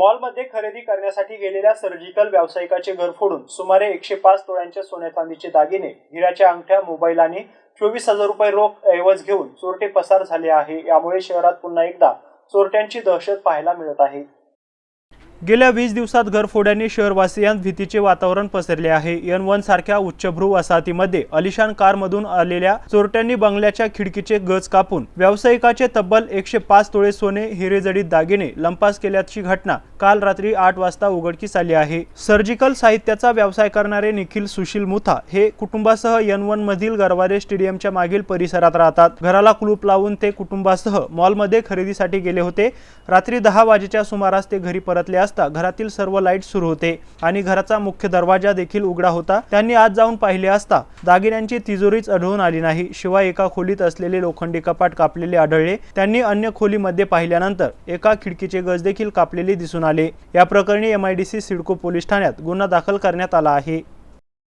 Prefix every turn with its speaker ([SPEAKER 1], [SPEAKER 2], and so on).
[SPEAKER 1] मॉलमध्ये खरेदी करण्यासाठी गेलेल्या सर्जिकल व्यावसायिकाचे घर फोडून सुमारे एकशे पाच तोळ्यांचे सोन्या चांदीचे दागिने हिऱ्याच्या अंगठ्या मोबाईल आणि चोवीस हजार रुपये रोख ऐवज घेऊन चोरटे पसार झाले आहे. यामुळे शहरात पुन्हा एकदा चोरट्यांची दहशत पाहायला मिळत आहे. गेल्या वीस दिवसात घरफोड्यांनी शहरवासियांत भीतीचे वातावरण पसरले आहे. एन वन सारख्या उच्चभ्रू वसाहतीमध्ये अलिशान कारमधून आलेल्या चोरट्यांनी बंगल्याच्या खिडकीचे गज कापून व्यावसायिकाचे तब्बल एकशे पाच तोळे सोने हिरेजडीत दागिने लंपास केल्याची घटना काल रात्री आठ वाजता उघडकीस आली आहे. सर्जिकल साहित्याचा व्यवसाय करणारे निखिल सुशील मुथा हे कुटुंबासह एन वन मधील गरवारे स्टेडियमच्या मागील परिसरात राहतात. घराला कुलूप लावून ते कुटुंबासह मॉलमध्ये खरेदीसाठी गेले होते. रात्री दहा वाजेच्या सुमारास ते घरी परतल्यास वाजता घरातील सर्व लाइट सुरू होते आणि घराचा मुख्य दरवाजा देखील उघडा होता. त्यांनी आत जाऊन पाहिले असता दागिन्यांची तिजोरीच आढळून आली नाही. शिवाय एका खोलीत असलेले लोखंडी कपाट कापलेले आढळले. त्यांनी अन्य खोलीमध्ये पाहिल्यानंतर एका खिडकीचे गज देखील कापलेले दिसून आले. या प्रकरणी एमआयडीसी सिडको पोलीस ठाण्यात गुन्हा दाखल करण्यात आला आहे.